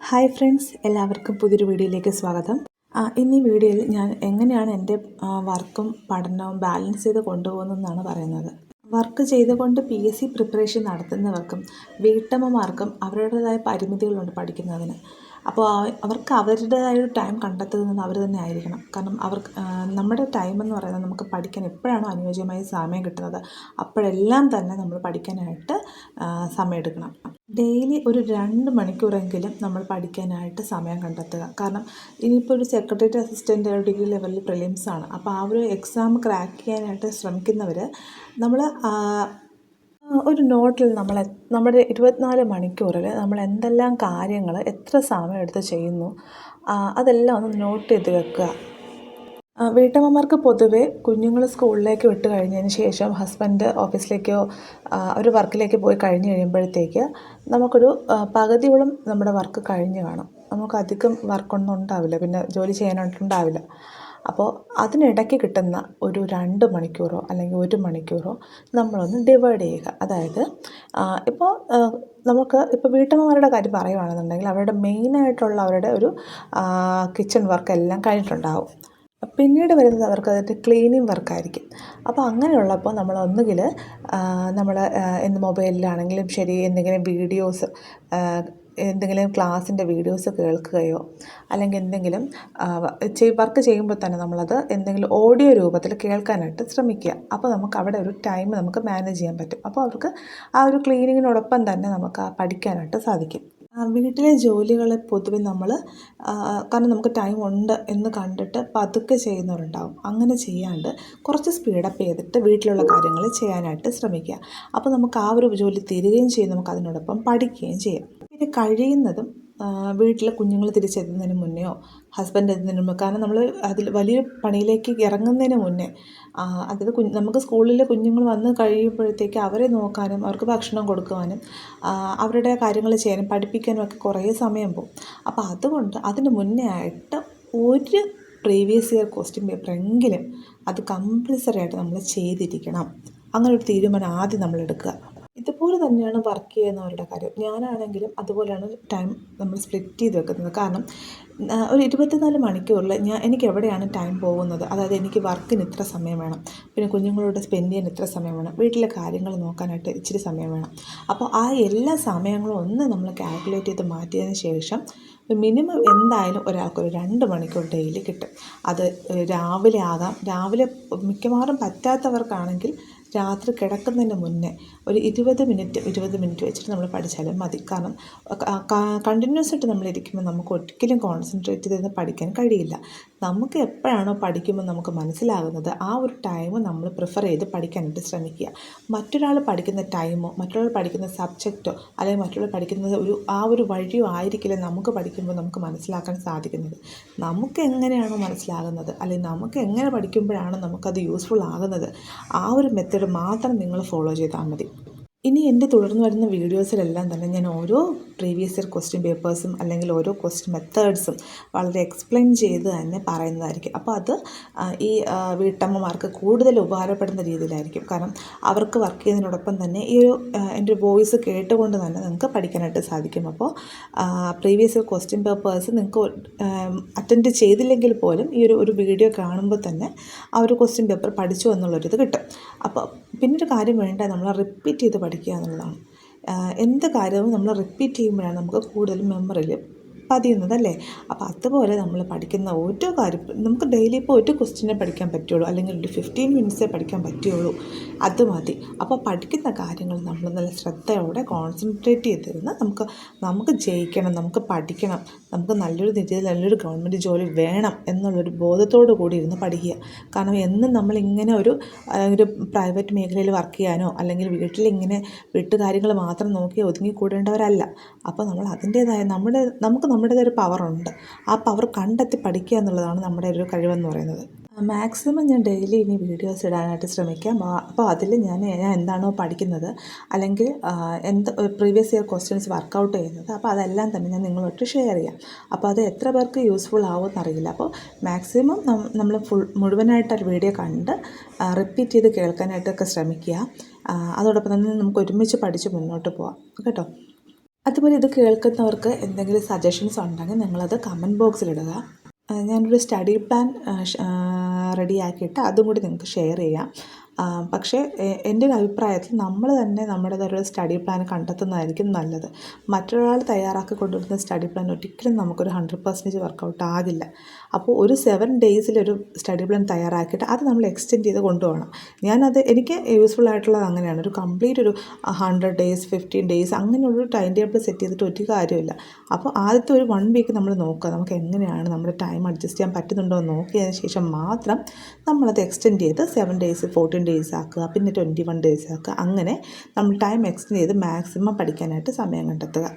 Hi friends എല്ലാവർക്കും പുതിയൊരു വീഡിയോയിലേക്ക് സ്വാഗതം. ഇന്ന് ഈ വീഡിയോയിൽ ഞാൻ എങ്ങനെയാണ് എന്റെ വർക്കും പഠനവും ബാലൻസ് ചെയ്ത് കൊണ്ടുപോകുന്നതെന്നാണ് പറയുന്നത്. വർക്ക് ചെയ്തുകൊണ്ട് പി എസ് സി പ്രിപ്പറേഷൻ നടത്തുന്നവർക്കും വീട്ടമ്മമാർക്കും അവരുടേതായ പരിമിതികളുണ്ട് പഠിക്കുന്നതിന്. അപ്പോൾ അവർക്ക് അവരുടേതായ ഒരു ടൈം കണ്ടെത്തുന്നത് അവർ തന്നെ ആയിരിക്കണം. കാരണം അവർക്ക് നമ്മുടെ ടൈം എന്ന് പറയുന്നത് നമുക്ക് പഠിക്കാൻ എപ്പോഴാണോ അനുയോജ്യമായ സമയം കിട്ടുന്നത് അപ്പോഴെല്ലാം തന്നെ നമ്മൾ പഠിക്കാനായിട്ട് സമയമെടുക്കണം. ഡെയിലി ഒരു രണ്ട് മണിക്കൂറെങ്കിലും നമ്മൾ പഠിക്കാനായിട്ട് സമയം കണ്ടെത്തുക. കാരണം ഇനിയിപ്പോൾ ഒരു സെക്രട്ടേറിയറ്റ് അസിസ്റ്റന്റ് ഡിഗ്രി ലെവലിൽ പ്രിലിംസ് ആണ്. അപ്പോൾ ആ ഒരു എക്സാം ക്രാക്ക് ചെയ്യാനായിട്ട് ശ്രമിക്കുന്നവർ നമ്മൾ ഒരു നോട്ടിൽ നമ്മൾ നമ്മുടെ ഇരുപത്തിനാല് മണിക്കൂറിൽ നമ്മൾ എന്തെല്ലാം കാര്യങ്ങൾ എത്ര സമയം എടുത്ത് ചെയ്യുന്നു അതെല്ലാം ഒന്ന് നോട്ട് ചെയ്ത് വെക്കുക. വീട്ടമ്മമാർക്ക് പൊതുവേ കുഞ്ഞുങ്ങൾ സ്കൂളിലേക്ക് വിട്ട് കഴിഞ്ഞതിന് ശേഷം ഹസ്ബൻഡ് ഓഫീസിലേക്കോ ഒരു വർക്കിലേക്ക് പോയി കഴിഞ്ഞ് കഴിയുമ്പോഴത്തേക്ക് നമുക്കൊരു പകുതിയോളം നമ്മുടെ വർക്ക് കഴിഞ്ഞ് കാണും. നമുക്ക് അധികം വർക്കൊന്നും ഉണ്ടാവില്ല പിന്നെ ജോലി ചെയ്യാനായിട്ടുണ്ടാവില്ല അപ്പോൾ അതിനിടയ്ക്ക് കിട്ടുന്ന ഒരു രണ്ട് മണിക്കൂറോ അല്ലെങ്കിൽ ഒരു മണിക്കൂറോ നമ്മളൊന്ന് ഡിവൈഡ് ചെയ്യുക. അതായത് ഇപ്പോൾ നമുക്ക് ഇപ്പോൾ വീട്ടമ്മമാരുടെ കാര്യം പറയുകയാണെന്നുണ്ടെങ്കിൽ അവരുടെ മെയിനായിട്ടുള്ള അവരുടെ ഒരു കിച്ചൺ വർക്ക് എല്ലാം കഴിഞ്ഞിട്ടുണ്ടാവും. പിന്നീട് വരുന്നത് അവർക്ക് അതിന്റെ ക്ലീനിങ് വർക്കായിരിക്കും അപ്പോൾ അങ്ങനെയുള്ളപ്പോൾ നമ്മൾ ഒന്നുകിൽ നമ്മൾ എന്ത് മൊബൈലിലാണെങ്കിലും ശരി എന്തെങ്കിലും വീഡിയോസ് എന്തെങ്കിലും ക്ലാസ്സിന്റെ വീഡിയോസ് കേൾക്കുകയോ അല്ലെങ്കിൽ എന്തെങ്കിലും വർക്ക് ചെയ്യുമ്പോൾ തന്നെ നമ്മളത് എന്തെങ്കിലും ഓഡിയോ രൂപത്തിൽ കേൾക്കാനായിട്ട് ശ്രമിക്കുക. അപ്പോൾ നമുക്ക് അവിടെ ഒരു ടൈം നമുക്ക് മാനേജ് ചെയ്യാൻ പറ്റും. അപ്പോൾ അവർക്ക് ആ ഒരു ക്ലീനിങ്ങിനോടൊപ്പം തന്നെ നമുക്ക് പഠിക്കാനായിട്ട് സാധിക്കും. വീട്ടിലെ ജോലികളെ പൊതുവെ നമ്മൾ കാരണം നമുക്ക് ടൈം ഉണ്ട് എന്ന് കണ്ടിട്ട് പതുക്കെ ചെയ്യുന്നവരുണ്ടാവും. അങ്ങനെ ചെയ്യാണ്ട് കുറച്ച് സ്പീഡപ്പ് ചെയ്തിട്ട് വീട്ടിലുള്ള കാര്യങ്ങൾ ചെയ്യാനായിട്ട് ശ്രമിക്കുക. അപ്പോൾ നമുക്ക് ആ ഒരു ജോലി തീരുകയും ചെയ്യും. നമുക്ക് അതിനോടൊപ്പം പഠിക്കുകയും ചെയ്യാം. പിന്നെ കഴിയുന്നതും വീട്ടിൽ കുഞ്ഞുങ്ങൾ തിരിച്ചെത്തുന്നതിന് മുന്നെയോ ഹസ്ബൻഡ് എത്തുന്നതിന് മുമ്പ് കാരണം നമ്മൾ അതിൽ വലിയ പണിയിലേക്ക് ഇറങ്ങുന്നതിന് മുന്നേ അതായത് കുഞ്ഞ് നമുക്ക് സ്കൂളിൽ കുഞ്ഞുങ്ങൾ വന്ന് കഴിയുമ്പോഴത്തേക്ക് അവരെ നോക്കാനും അവർക്ക് ഭക്ഷണം കൊടുക്കുവാനും അവരുടെ കാര്യങ്ങൾ ചെയ്യാനും പഠിപ്പിക്കാനും ഒക്കെ കുറേ സമയം പോകും. അപ്പോൾ അതുകൊണ്ട് അതിന് മുന്നേ ആയിട്ട് ഒരു പ്രീവിയസ് ഇയർ ക്വസ്റ്റ്യൻ പേപ്പറെങ്കിലും അത് കമ്പൽസറി ആയിട്ട് നമ്മൾ ചെയ്തിരിക്കണം. അങ്ങനെ ഒരു തീരുമാനം ആദ്യം നമ്മൾ എടുക്കുക ഇതുപോലെ തന്നെയാണ് വർക്ക് ചെയ്യുന്നവരുടെ കാര്യം. ഞാനാണെങ്കിലും അതുപോലെയാണ് ടൈം നമ്മൾ സ്പ്ലിറ്റ് ചെയ്ത് വെക്കുന്നത്. കാരണം ഒരു ഇരുപത്തിനാല് മണിക്കൂറിൽ ഞാൻ എനിക്ക് എവിടെയാണ് ടൈം പോകുന്നത്? അതായത് എനിക്ക് വർക്കിന് ഇത്ര സമയം വേണം. പിന്നെ കുഞ്ഞുങ്ങളോട് സ്പെൻഡ് ചെയ്യാൻ ഇത്ര സമയം വേണം. വീട്ടിലെ കാര്യങ്ങൾ നോക്കാനായിട്ട് ഇച്ചിരി സമയം വേണം. അപ്പോൾ ആ എല്ലാ സമയങ്ങളും ഒന്ന് നമ്മൾ കാൽക്കുലേറ്റ് ചെയ്ത് മാറ്റിയതിന് ശേഷം മിനിമം എന്തായാലും ഒരാൾക്കൊരു രണ്ട് മണിക്കൂർ ഡെയിലി കിട്ടും. അത് രാവിലെ ആകാം. രാവിലെ മിക്കവാറും പറ്റാത്തവർക്കാണെങ്കിൽ രാത്രി കിടക്കുന്നതിന് മുന്നേ ഒരു ഇരുപത് മിനിറ്റ് ഇരുപത് മിനിറ്റ് വെച്ചിട്ട് നമ്മൾ പഠിച്ചാലും മതി. കാരണം കണ്ടിന്യൂസ് ആയിട്ട് നമ്മൾ ഇരിക്കുമ്പോൾ നമുക്ക് ഒരിക്കലും കോൺസെൻട്രേറ്റ് ചെയ്ത് പഠിക്കാൻ കഴിയില്ല. നമുക്ക് എപ്പോഴാണോ പഠിക്കുമ്പോൾ നമുക്ക് മനസ്സിലാകുന്നത് ആ ഒരു ടൈം നമ്മൾ പ്രിഫർ ചെയ്ത് പഠിക്കാനായിട്ട് ശ്രമിക്കുക. മറ്റൊരാൾ പഠിക്കുന്ന ടൈമോ മറ്റൊരാൾ പഠിക്കുന്ന സബ്ജക്റ്റോ അല്ലെങ്കിൽ മറ്റൊരാൾ പഠിക്കുന്നത് ഒരു ആ ഒരു വഴിയോ ആയിരിക്കില്ല നമുക്ക് പഠിക്കുമ്പോൾ നമുക്ക് മനസ്സിലാക്കാൻ സാധിക്കുന്നത്. നമുക്ക് എങ്ങനെയാണോ മനസ്സിലാകുന്നത് അല്ലെങ്കിൽ നമുക്ക് എങ്ങനെ പഠിക്കുമ്പോഴാണ് നമുക്കത് യൂസ്ഫുൾ ആകുന്നത് ആ ഒരു മെത്തേഡ് മാത്രം നിങ്ങൾ ഫോളോ ചെയ്താൽ മതി. ഇനി എന്റെ തുടർന്ന് വരുന്ന വീഡിയോസിലെല്ലാം തന്നെ ഞാൻ ഓരോ പ്രീവിയസ് ഇയർ ക്വസ്റ്റ്യൻ പേപ്പേഴ്സും അല്ലെങ്കിൽ ഓരോ ക്വസ്റ്റ്യൻ മെത്തേഡ്സും വളരെ എക്സ്പ്ലെയിൻ ചെയ്ത് തന്നെ പറയുന്നതായിരിക്കും. അപ്പോൾ അത് ഈ വീട്ടമ്മമാർക്ക് കൂടുതൽ ഉപകാരപ്പെടുന്ന രീതിയിലായിരിക്കും. കാരണം അവർക്ക് വർക്ക് ചെയ്യുന്നതിനോടൊപ്പം തന്നെ ഈ ഒരു എന്റെ വോയിസ് കേട്ടുകൊണ്ട് തന്നെ നിങ്ങൾക്ക് പഠിക്കാനായിട്ട് സാധിക്കും. അപ്പോൾ പ്രീവിയസ് ഇയർ ക്വസ്റ്റ്യൻ പേപ്പേഴ്സ് നിങ്ങൾക്ക് അറ്റൻഡ് ചെയ്തില്ലെങ്കിൽ പോലും ഈ ഒരു ഒരു വീഡിയോ കാണുമ്പോൾ തന്നെ ആ ഒരു ക്വസ്റ്റ്യൻ പേപ്പർ പഠിച്ചു എന്നുള്ളൊരിത് കിട്ടും. അപ്പോൾ പിന്നൊരു കാര്യം വേണ്ട നമ്മൾ റിപ്പീറ്റ് ചെയ്ത് പഠിക്കുക എന്നുള്ളതാണ്. എന്ത് കാര്യവും നമ്മൾ റിപ്പീറ്റ് ചെയ്യുമ്പോഴാണ് നമുക്ക് കൂടുതൽ മെമ്മറിയിൽ പതിയുന്നതല്ലേ? അപ്പോൾ അതുപോലെ നമ്മൾ പഠിക്കുന്ന ഓരോ കാര്യം നമുക്ക് ഡെയിലി ഇപ്പോൾ ഒരു ക്വസ്റ്റ്യനെ പഠിക്കാൻ പറ്റുള്ളൂ അല്ലെങ്കിൽ ഒരു ഫിഫ്റ്റീൻ മിനിറ്റ്സേ പഠിക്കാൻ പറ്റുള്ളൂ അത് മതി. അപ്പോൾ പഠിക്കുന്ന കാര്യങ്ങൾ നമ്മൾ നല്ല ശ്രദ്ധയോടെ കോൺസെൻട്രേറ്റ് ചെയ്തിരുന്ന് നമുക്ക് നമുക്ക് ജയിക്കണം നമുക്ക് പഠിക്കണം നമുക്ക് നല്ലൊരു രീതിയിൽ നല്ലൊരു ഗവൺമെന്റ് ജോലി വേണം എന്നുള്ളൊരു ബോധത്തോടു കൂടി ഇരുന്ന് പഠിക്കുക. കാരണം എന്നും നമ്മളിങ്ങനെ ഒരു ഒരു പ്രൈവറ്റ് മേഖലയിൽ വർക്ക് ചെയ്യാനോ അല്ലെങ്കിൽ വീട്ടിലിങ്ങനെ വീട്ടുകാര്യങ്ങൾ മാത്രം നോക്കി ഒതുങ്ങിക്കൂടേണ്ടവരല്ല. അപ്പോൾ നമ്മൾ അതിന്റേതായ നമ്മുടെ നമുക്ക് നമ്മുടേതായ ഒരു പവറുണ്ട് ആ പവർ കണ്ടെത്തി പഠിക്കുക എന്നുള്ളതാണ് നമ്മുടെ ഒരു കഴിവെന്ന് പറയുന്നത്. മാക്സിമം ഞാൻ ഡെയിലി ഇനി വീഡിയോസ് ഇടാനായിട്ട് ശ്രമിക്കാം. അപ്പോൾ അതിൽ ഞാൻ ഞാൻ എന്താണോ പഠിക്കുന്നത് അല്ലെങ്കിൽ എന്ത് പ്രീവിയസ് ഇയർ ക്വസ്റ്റ്യൻസ് വർക്കൗട്ട് ചെയ്യുന്നത് അപ്പോൾ അതെല്ലാം തന്നെ ഞാൻ നിങ്ങളോട്ട് ഷെയർ ചെയ്യാം. അപ്പോൾ അത് എത്ര പേർക്ക് യൂസ്ഫുൾ ആവുമെന്ന് അറിയില്ല. അപ്പോൾ മാക്സിമം നമ്മൾ ഫുൾ മുഴുവനായിട്ട് ആ വീഡിയോ കണ്ട് റിപ്പീറ്റ് ചെയ്ത് കേൾക്കാനായിട്ടൊക്കെ ശ്രമിക്കുക. അതോടൊപ്പം തന്നെ നമുക്ക് ഒരുമിച്ച് പഠിച്ച് മുന്നോട്ട് പോവാം. കേട്ടോ? അതുപോലെ ഇത് കേൾക്കുന്നവർക്ക് എന്തെങ്കിലും സജഷൻസ് ഉണ്ടെങ്കിൽ നിങ്ങളത് കമന്റ് ബോക്സിലിടുക ഞാനൊരു സ്റ്റഡി പ്ലാൻ റെഡിയാക്കിയിട്ട് അതും കൂടി നിങ്ങൾക്ക് ഷെയർ ചെയ്യാം. പക്ഷേ എന്റെ ഒരു അഭിപ്രായത്തിൽ നമ്മൾ തന്നെ നമ്മുടേതായൊരു സ്റ്റഡി പ്ലാൻ കണ്ടെത്തുന്നതായിരിക്കും നല്ലത്. മറ്റൊരാൾ തയ്യാറാക്കി കൊണ്ടുവരുന്ന സ്റ്റഡി പ്ലാൻ ഒരിക്കലും നമുക്കൊരു ഹൺഡ്രഡ് പെർസെന്റേജ് വർക്കൗട്ട് ആകില്ല. അപ്പോൾ ഒരു സെവൻ ഡേയ്സിലൊരു സ്റ്റഡി പ്ലാൻ തയ്യാറാക്കിയിട്ട് അത് നമ്മൾ എക്സ്റ്റെൻഡ് ചെയ്ത് കൊണ്ടുപോകണം. ഞാനത് എനിക്ക് യൂസ്ഫുൾ ആയിട്ടുള്ളത് അങ്ങനെയാണ്. ഒരു കംപ്ലീറ്റ് ഒരു ഹൺഡ്രഡ് ഡേയ്സ് ഫിഫ്റ്റീൻ ഡേയ്സ് അങ്ങനെയുള്ളൊരു ടൈം ടേബിൾ സെറ്റ് ചെയ്തിട്ട് ഒരു കാര്യമില്ല അപ്പോൾ ആദ്യത്തെ ഒരു വൺ വീക്ക് നമ്മൾ നോക്കുക. നമുക്ക് എങ്ങനെയാണ് നമ്മുടെ ടൈം അഡ്ജസ്റ്റ് ചെയ്യാൻ പറ്റുന്നുണ്ടോ എന്ന് നോക്കിയതിന് ശേഷം മാത്രം നമ്മളത് എക്സ്റ്റെൻഡ് ചെയ്ത് സെവൻ ഡേയ്സ് ഫോർട്ടീൻ ഡേയ്സ് ആക്കുക പിന്നെ ട്വന്റി വൺ ഡേയ്സ് ആക്കുക. അങ്ങനെ നമ്മൾ ടൈം എക്സ്റ്റെൻഡ് ചെയ്ത് മാക്സിമം പഠിക്കാനായിട്ട് സമയം കണ്ടെത്തുക.